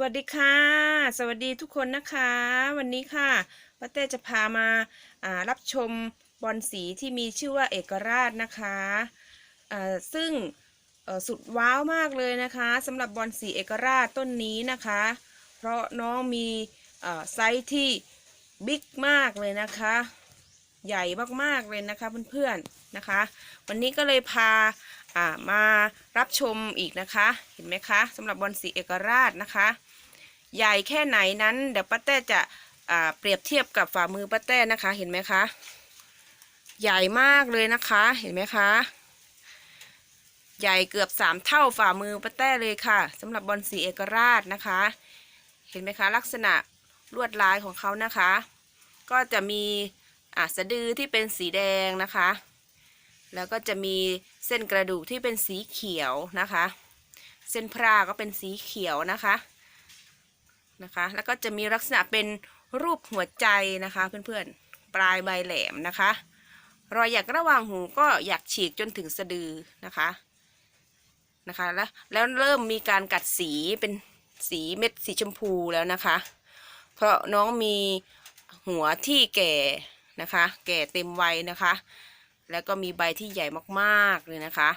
วัสดีค่ะ สวัสดีทุกคนนะคะ วันนี้ค่ะป้าเต้จะพามาารับชมบอลสีที่มีชื่อว่าเอกราชนะคะซึ่งสุดว้าวมากเลยนะคะสำหรับบอลสีเอกราชต้นนี้นะคะ เพราะน้องมีไซส์ที่บิ๊กมากเลยนะคะ ใหญ่มากๆเลยนะคะเพื่อนๆนะคะ วันนี้ก็เลยพาามารับชมอีกนะคะ เห็นไหมคะสำหรับบอลสีเอกราชนะคะ ใหญ่แค่ไหนนั้นเดี๋ยวป้าแต้จะเปรียบเทียบกับฝ่ามือป้าแต้นะคะ เห็นไหมคะ ใหญ่มากเลยนะคะ เห็นไหมคะ ใหญ่เกือบสามเท่าฝ่ามือป้าแต้เลยค่ะสำหรับบอลสีเอกราชนะคะ เห็นไหมคะ ลักษณะลวดลายของเขานะคะ ก็จะมีอ่าสะดือที่เป็นสีแดงนะคะ แล้วก็จะมีเส้นกระดูกที่เป็นสีเขียวนะคะ เส้นพราก็เป็นสีเขียวนะคะ นะคะ แล้วก็จะมีลักษณะเป็นรูปหัวใจนะคะ เพื่อนๆ ปลายใบแหลมนะคะ รอยหยักระหว่างหูก็อยากฉีกจนถึงสะดือนะคะนะคะแล้วแล้วเริ่มมีการกัดสีเป็นสีเม็ดสีชมพูแล้วนะคะ เพราะน้องมีหัวที่แก่นะคะ แก่เต็มวัยนะคะ แล้วก็มีใบที่ใหญ่มากๆเลยนะคะ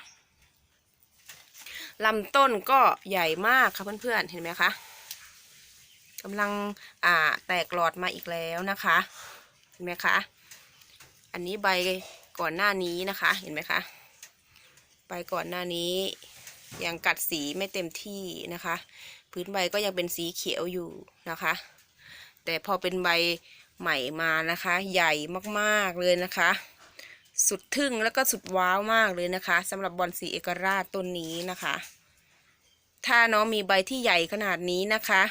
ลำต้นก็ใหญ่มากค่ะเพื่อนๆเห็นไหมคะ กำลังอ่าแตกหลอดมาอีกแล้วนะคะเห็นไหมคะ อันนี้ใบก่อนหน้านี้นะคะเห็นไหมคะใบก่อนหน้านี้ยังกัดสีไม่เต็มที่นะคะ พื้นใบก็ยังเป็นสีเขียวอยู่นะคะ แต่พอเป็นใบใหม่มานะคะ ใหญ่มากๆเลยนะคะ สุดทึ่งแล้วก็สุดว้าวมากเลยนะคะสำหรับบอนสีเอกราชต้นนี้นะคะ ถ้าน้องมีใบที่ใหญ่ขนาดนี้นะคะ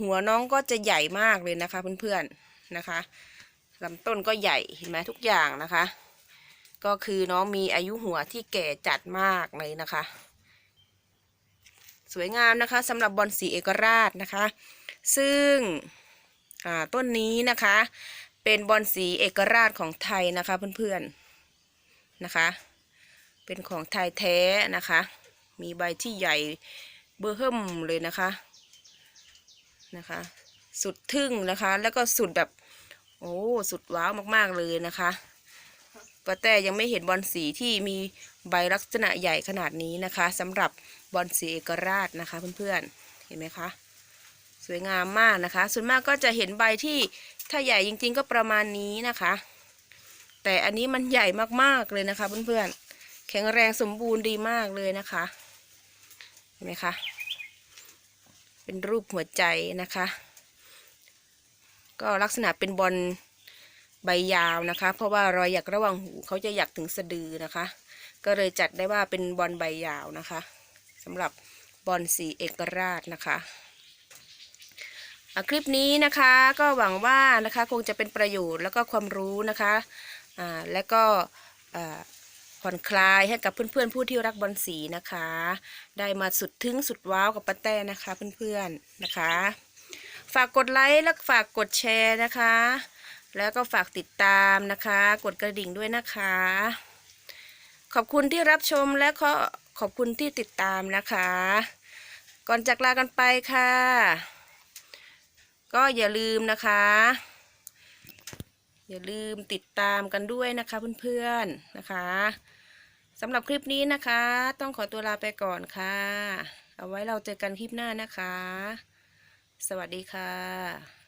หัวน้องก็จะใหญ่มากเลยนะคะเพื่อนๆนะคะลำต้นก็ใหญ่เห็นไหมทุกอย่างนะคะ ก็คือน้องมีอายุหัวที่แก่จัดมากเลยนะคะ สวยงามนะคะสำหรับบอนสีเอกราชนะคะ ซึ่งต้นนี้นะคะ เป็นบอนสีเอกราชของไทยนะคะเพื่อนๆนะคะ เป็นของไทยแท้นะคะ มีใบที่ใหญ่เบอร์เฮิมเลยนะคะ นะคะ สุดทึ่งนะคะ แล้วก็สุดแบบ โอ้สุดว้าวมากๆเลยนะคะป้าแต่ยังไม่เห็นบอลสีที่มีใบลักษณะใหญ่ขนาดนี้นะคะสำหรับบอลสีเอกราชนะคะ เพื่อนๆเห็นไหมคะสวยงามมากนะคะ ส่วนมากก็จะเห็นใบที่ถ้าใหญ่จริง ๆ ก็ประมาณนี้นะคะ แต่อันนี้มันใหญ่มากๆเลยนะคะ เพื่อนๆแข็งแรงสมบูรณ์ดีมากเลยนะคะเห็นไหมคะ เป็นรูปหัวใจนะคะ ก็ลักษณะเป็นบอลใบยาวนะคะ เพราะว่ารอยหยักระหว่างหูเขาจะหยักถึงสะดือนะคะ ก็เลยจัดได้ว่าเป็นบอลใบยาวนะคะสำหรับบอลสีเอกราชนะคะคลิปนี้นะคะก็หวังว่านะคะคงจะเป็นประโยชน์แล้วก็ความรู้นะคะและก็ ผ่อนคลายให้กับเพื่อนๆผู้ที่รักบอลสีนะคะ ได้มาสุดทึ่งสุดว้าวกับป้าแต้นะคะเพื่อนๆนะคะ ฝากกดไลค์และฝากกดแชร์นะคะ แล้วก็ฝากติดตามนะคะ กดกระดิ่งด้วยนะคะ ขอบคุณที่รับชมและขอขอบคุณที่ติดตามนะคะ ก่อนจากลากันไปค่ะ ก็อย่าลืมนะคะ อย่าลืมติดตามกันด้วยนะคะเพื่อนๆนะคะสำหรับคลิปนี้นะคะ ต้องขอตัวลาไปก่อนค่ะ เอาไว้เราเจอกันคลิปหน้านะคะ สวัสดีค่ะ